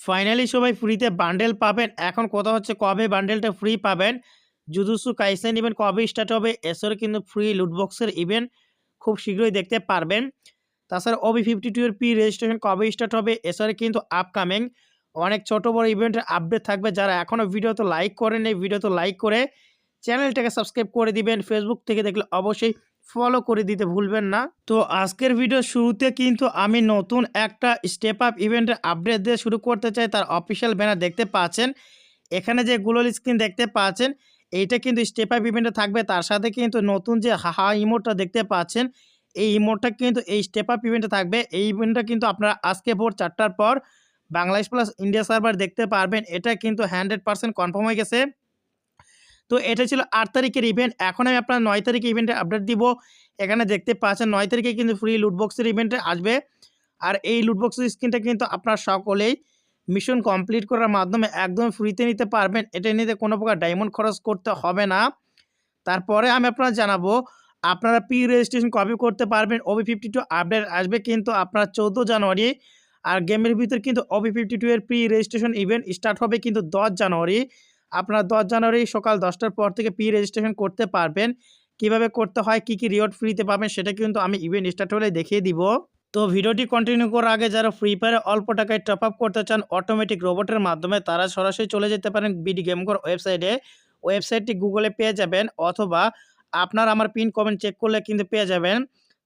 Finally সবাই ফ্রিতে bundle পাবেন। এখন কথা হচ্ছে কবে বান্ডেলটা ফ্রি পাবেন? জুজুৎসু কাইসেন ইভেন্ট কবে স্টার্ট হবে? এছাড়াও কিন্তু ফ্রি লুটবক্সের ইভেন্ট খুব শীঘ্রই দেখতে পারবেন। তাছাড়া OB52 এর প্রি রেজিস্ট্রেশন কবে স্টার্ট হবে? এছাড়া কিন্তু আপকামিং অনেক ছোট বড় ইভেন্টের আপডেট থাকবে। যারা এখনও ভিডিওতে লাইক করেননি, ভিডিওতে লাইক করে চ্যানেলটাকে সাবস্ক্রাইব করে দিবেন। ফেসবুক থেকে দেখলে অবশ্যই ফলো করে দিতে ভুলবেন না। তো আজকের ভিডিওর শুরুতে কিন্তু আমি নতুন একটা স্টেপ আপ ইভেন্টের আপডেট দিয়ে শুরু করতে চাই। তার অফিসিয়াল ব্যানার দেখতে পাচ্ছেন। এখানে যে গ্লোল স্ক্রিন দেখতে পাচ্ছেন, এইটা কিন্তু স্টেপ আপ ইভেন্টে থাকবে। তার সাথে কিন্তু নতুন যে হা ইমোটটা দেখতে পাচ্ছেন, এই ইমোটটা কিন্তু এই স্টেপ আপ ইভেন্টে থাকবে। এই ইভেন্টটা কিন্তু আপনারা আজকে ভোর চারটার পর বাংলাদেশ প্লাস ইন্ডিয়া সার্ভার দেখতে পারবেন। এটা কিন্তু 100% কনফার্ম হয়ে গেছে। তো এটা ছিল আট তারিখের ইভেন্ট। এখন আমি আপনার নয় তারিখের ইভেন্টের আপডেট দিব। এখানে দেখতে পাচ্ছেন নয় তারিখে কিন্তু ফ্রি লুটবক্সের ইভেন্টে আসবে। আর এই লুটবক্সের স্ক্রিনটা কিন্তু আপনার সকলেই মিশন কমপ্লিট করার মাধ্যমে একদম ফ্রিতে নিতে পারবেন। এটা নিতে কোনো প্রকার ডায়মন্ড খরচ করতে হবে না। তারপরে আমি আপনারা জানাব, আপনারা প্রি রেজিস্ট্রেশন কপি করতে পারবেন? OB52 আপডেট আসবে কিন্তু আপনার ১৪ জানুয়ারি। আর গেমের ভিতর কিন্তু OB52 এর প্রি রেজিস্ট্রেশন ইভেন্ট স্টার্ট হবে কিন্তু ১০ জানুয়ারি। আপনারা ১০ জানুয়ারি সকাল দশটার পর থেকে প্রি রেজিস্ট্রেশন করতে পারবেন। কীভাবে করতে হয়, কি, কি রিওয়ার্ড ফ্রিতে পাবেন সেটা কিন্তু আমি ইভেন্ট স্টার্ট হলে দেখিয়ে দিব। তো ভিডিওটি কন্টিনিউ করার আগে যারা ফ্রি ফায়ারে অল্প টাকায় টপ আপ করতে চান অটোমেটিক রোবটের মাধ্যমে তারা সরাসরি চলে যেতে পারেন বিডি গেমঘর ওয়েবসাইটে। ওয়েবসাইটটি গুগলে পেয়ে যাবেন অথবা আপনার আমার পিন কমেন্ট চেক করলে কিন্তু পেয়ে যাবেন।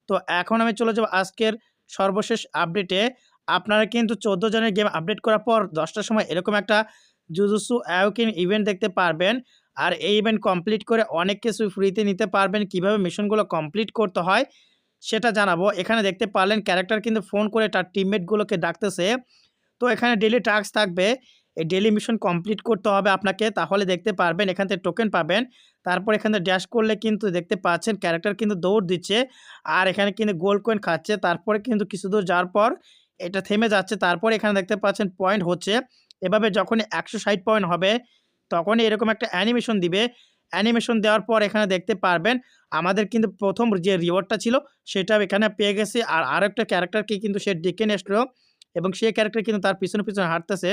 তো এখন আমি চলে যাব আজকের সর্বশেষ আপডেটে। আপনারা কিন্তু ১৪ জনের গেম আপডেট করার পর দশটার সময় এরকম একটা জুজুৎসু অ্যাওয়েকেন ইভেন্ট দেখতে পারবেন। আর এই ইভেন্ট কমপ্লিট করে অনেক কিছু ফ্রিতে নিতে পারবেন। কীভাবে মিশনগুলো কমপ্লিট করতে হয় সেটা জানাব। এখানে দেখতে পারলেন ক্যারেক্টার কিন্তু ফোন করে তার টিমমেটগুলোকে ডাকতেছে। তো এখানে ডেলি টাস্ক থাকবে। এই ডেইলি মিশন কমপ্লিট করতে হবে আপনাকে। তাহলে দেখতে পারবেন, এখান থেকে টোকেন পাবেন। তারপর এখানে ড্যাশ করলে কিন্তু দেখতে পাচ্ছেন ক্যারেক্টার কিন্তু দৌড় দিচ্ছে। আর এখানে কিন্তু গোল্ড কয়েন খাচ্ছে। তারপরে কিন্তু কিছু দূর যাওয়ার পর এটা থেমে যাচ্ছে। তারপর এখানে দেখতে পাচ্ছেন পয়েন্ট হচ্ছে। এভাবে যখনই ১৬০ পয়েন্ট হবে তখনই এরকম একটা অ্যানিমেশন দিবে। অ্যানিমেশন দেওয়ার পর এখানে দেখতে পারবেন আমাদের কিন্তু প্রথম যে রিওয়ার্ডটা ছিল সেটাও এখানে পেয়ে গেছে আর আরেকটা ক্যারেক্টারকে কিন্তু সে ডেকে নিয়ে আসলো এবং সেই ক্যারেক্টার কিন্তু তার পিছনে, পিছনে হাঁটতেছে।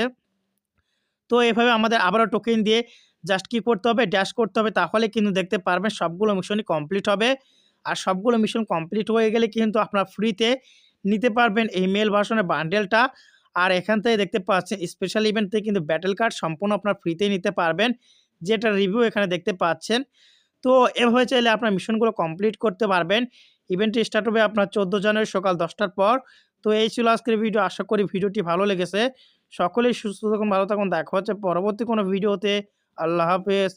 তো এভাবে আমাদের আবারও টোকেন দিয়ে জাস্ট কি করতে হবে? ড্যাশ করতে হবে। তাহলে কিন্তু দেখতে পারবেন সবগুলো মিশনই কমপ্লিট হবে। আর সবগুলো মিশন কমপ্লিট হয়ে গেলে কিন্তু আপনারা ফ্রিতে নিতে পারবেন এই মেল ভার্সনের বান্ডেলটা। আর এখান থেকে দেখতে পাচ্ছেন স্পেশাল ইভেন্ট থেকে কিন্তু ব্যাটেল কার্ড সম্পূর্ণ আপনার ফ্রিতেই নিতে পারবেন। যেটা রিভিউ এখানে দেখতে পাচ্ছেন। তো এভাবে চাইলে আপনার মিশনগুলো কমপ্লিট করতে পারবেন। ইভেন্টটি স্টার্ট হবে আপনার ১৪ জানুয়ারি সকাল দশটার পর। তো এই ছিল আজকের ভিডিও। আশা করি ভিডিওটি ভালো লেগেছে। সকলেই সুস্থ থাকুন, ভালো থাকুন। দেখা হচ্ছে পরবর্তী কোনো ভিডিওতে। আল্লাহ হাফেজ।